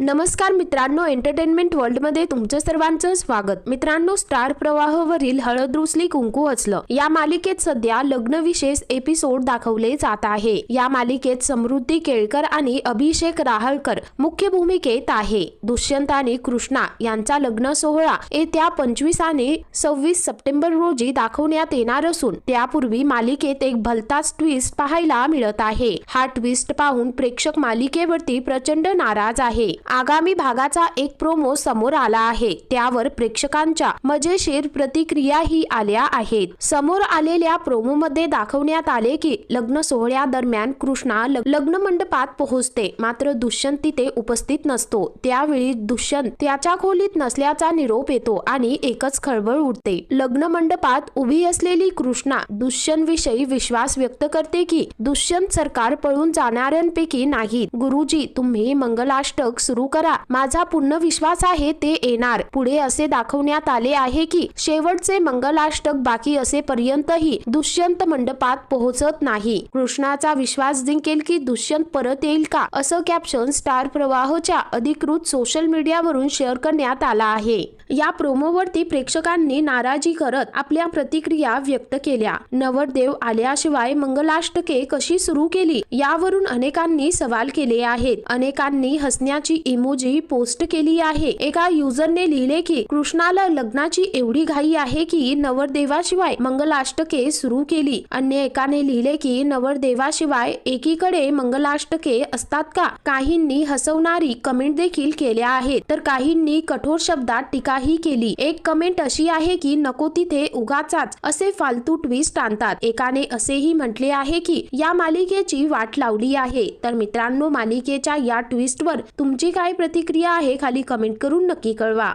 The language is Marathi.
नमस्कार मित्रांनो एंटरटेनमेंट वर्ल्डमध्ये तुमचं सर्वांचं स्वागत. मित्रांनो स्टार प्रवाहवरील हळद रुसली कुंकू असलं. या मालिकेत सध्या लग्न विशेष एपिसोड दाखवले जात आहे. या मालिकेत समृद्धी केळकर आणि अभिषेक राहळकर मुख्य भूमिकेत आहे. दुष्यंत आणि कृष्णा यांचा लग्न सोहळा येत्या पंचवीस आणि सव्वीस सप्टेंबर रोजी दाखवण्यात येणार असून त्यापूर्वी मालिकेत एक भलताच ट्विस्ट पाहायला मिळत आहे. हा ट्विस्ट पाहून प्रेक्षक मालिकेवरती प्रचंड नाराज आहे. आगामी भागाचा एक प्रोमो समोर आला आहे. त्यावर प्रेक्षकांच्या मजेशीर प्रतिक्रियाही आल्या आहेत. समोर आलेल्या प्रोमो मध्ये दाखवण्यात आले की लग्न सोहळ्या दरम्यान कृष्णा लग्न मंडपात पोहोचते. मात्र दुष्यंत तिथे उपस्थित नसतो. त्यावेळी दुष्यंत त्याच्या खोलीत नसल्याचा निरोप येतो आणि एकच खळबळ उडते. लग्न मंडपात उभी असलेली कृष्णा दुष्यंत विषयी विश्वास व्यक्त करते की दुष्यंत सरकार पळून जाणाऱ्यांपैकी नाहीत. गुरुजी तुम्ही मंगलाष्टक सुरू करा. माझा पूर्ण विश्वास आहे ते येणार. पुढे असे दाखवण्यात आले आहे की शेवटचे मंगलाष्टक बाकी असेपर्यंतही दुष्यंत मंडपात पोहोचत नाही. कृष्णाचा विश्वास जिंकेल की दुष्यंत परत येईल का? असं कॅप्शन स्टार प्रवाहच्या अधिकृत सोशल मीडियावरून शेअर करण्यात आला आहे. या प्रोमोवरती प्रेक्षकांनी नाराजी करत आपल्या प्रतिक्रिया व्यक्त केल्या. नवरदेव आल्याशिवाय मंगलाष्टके कशी सुरू केली यावरून अनेकांनी सवाल केले आहेत. अनेकांनी हसण्याची इमोजी पोस्ट केली आहे. एका युजरने लिहिले की कृष्णाला लग्नाची एवढी घाई आहे की नवरदेवाशिवाय मंगलाष्टके सुरू केली. अन्य एकाने लिहिले की नवरदेवाशिवाय एकीकडे मंगलाष्टके असतात का? काहींनी हसवणारी कमेंट देखील केल्या आहेत. तर काहींनी कठोर शब्दात टीका टीकाही केली. एक कमेंट अशी आहे की नको तिथे उगाचाच असे फालतू ट्विस्ट आणतात. एकाने असेही म्हटले आहे की या मालिकेची वाट लावली आहे. तर मित्रांनो मालिकेच्या या ट्विस्टवर तुमची काय प्रतिक्रिया आहे खाली कमेंट करून नक्की कळवा.